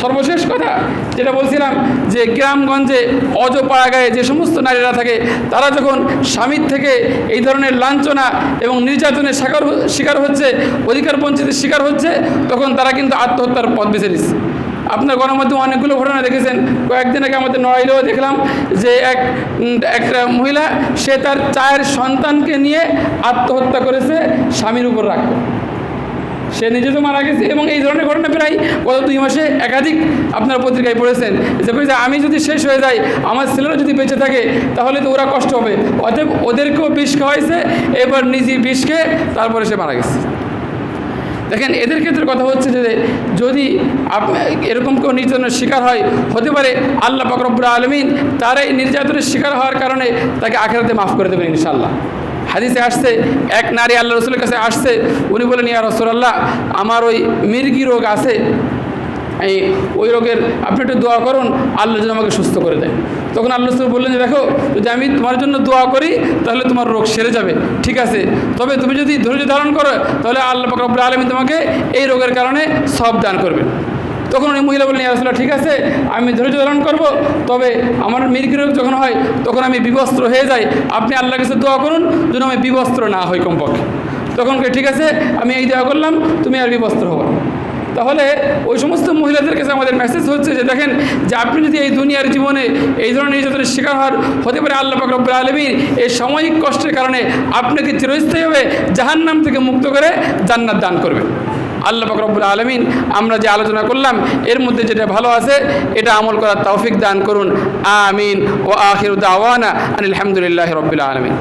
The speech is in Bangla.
সর্বশেষ কথা যেটা বলছিলাম যে গ্রামগঞ্জে অজপাড়াগায়ে যে সমস্ত নারীরা থাকে, তারা যখন স্বামীর থেকে এই ধরনের লাঞ্ছনা এবং নির্যাতনের শিকার শিকার হচ্ছে, অধিকার বঞ্চিতের শিকার হচ্ছে, তখন তারা কিন্তু আত্মহত্যার পথ বেছে নিচ্ছে আপনার গণমাধ্যমে অনেকগুলো ঘটনা দেখেছেন কয়েকদিন আগে আমাদের নড়াইলেও দেখলাম যে এক একটা মহিলা, সে তার চায়ের সন্তানকে নিয়ে আত্মহত্যা করেছে, স্বামীর উপর রাখ করে। সে নিজে তো মারা গেছে এবং এই ধরনের ঘটনা প্রায় গত দুই মাসে একাধিক আপনার পত্রিকায় পড়েছেন। যে আমি যদি শেষ হয়ে যাই, আমার ছেলেরা যদি বেঁচে থাকে, তাহলে তো ওরা কষ্ট হবে। অতএব ওদেরকেও বিষ খাওয়াইছে, এবার নিজে বিষ খেয়ে তারপরে সে মারা গেছে। দেখেন, এদের ক্ষেত্রে কথা হচ্ছে যে, যদি এরকম কেউ নির্যাতনের শিকার হয়, হতে পারে আল্লাহ ফকরবুল আলমিন তার এই নির্যাতনের শিকার হওয়ার কারণে তাকে আখেরাতে মাফ করে দেবেন ইনশাল্লাহ হাদিসে আসছে, এক নারী আল্লাহ রসুলের কাছে আসছে, উনি বলেন, ইয়া রসুল্লাহ আমার ওই মির্গি রোগ আছে, এই ওই রোগের আপনি একটু দোয়া করুন, আল্লাহ যেন আমাকে সুস্থ করে দেয়। তখন আল্লাহ রসুল বললেন, যে দেখো, যদি আমি তোমার জন্য দোয়া করি, তাহলে তোমার রোগ সেরে যাবে, ঠিক আছে? তবে তুমি যদি ধৈর্য ধারণ করো, তাহলে আল্লাহ ফকরবুল আলমী তোমাকে এই রোগের কারণে সব দান করবেন। তখন উনি মহিলা বললেন আসলে ঠিক আছে, আমি ধৈর্য ধারণ করব, তবে আমার মৃগী রোগ যখন হয়, তখন আমি বিবস্ত্র হয়ে যাই। আপনি আল্লাহর কাছে দোয়া করুন, যেন আমি বিবস্ত্র না হই কমপক্ষে। তখন কে, ঠিক আছে, আমি এই দোয়া করলাম, তুমি আর বিবস্ত্র হব তাহলে ওই সমস্ত মহিলাদের কাছে আমাদের মেসেজ হচ্ছে যে, দেখেন, যে আপনি যদি এই দুনিয়ার জীবনে এই ধরনের নির্যাতনের শিকার হওয়ার হতে পারে আল্লাহ পাক রব্বুল আলমীর এই সাময়িক কষ্টের কারণে আপনাকে চিরস্থায়ীভাবে জাহান্নাম থেকে মুক্ত করে জান্নাত দান করবে আল্লাহ বকরবুল আলমিন, আমরা যে আলোচনা করলাম, এর মধ্যে যেটা ভালো আছে, এটা আমল করার তৌফিক দান করুন। আমিন ও আখির দাওয়ানা আলহামদুলিল্লাহ রবিল আলমিন।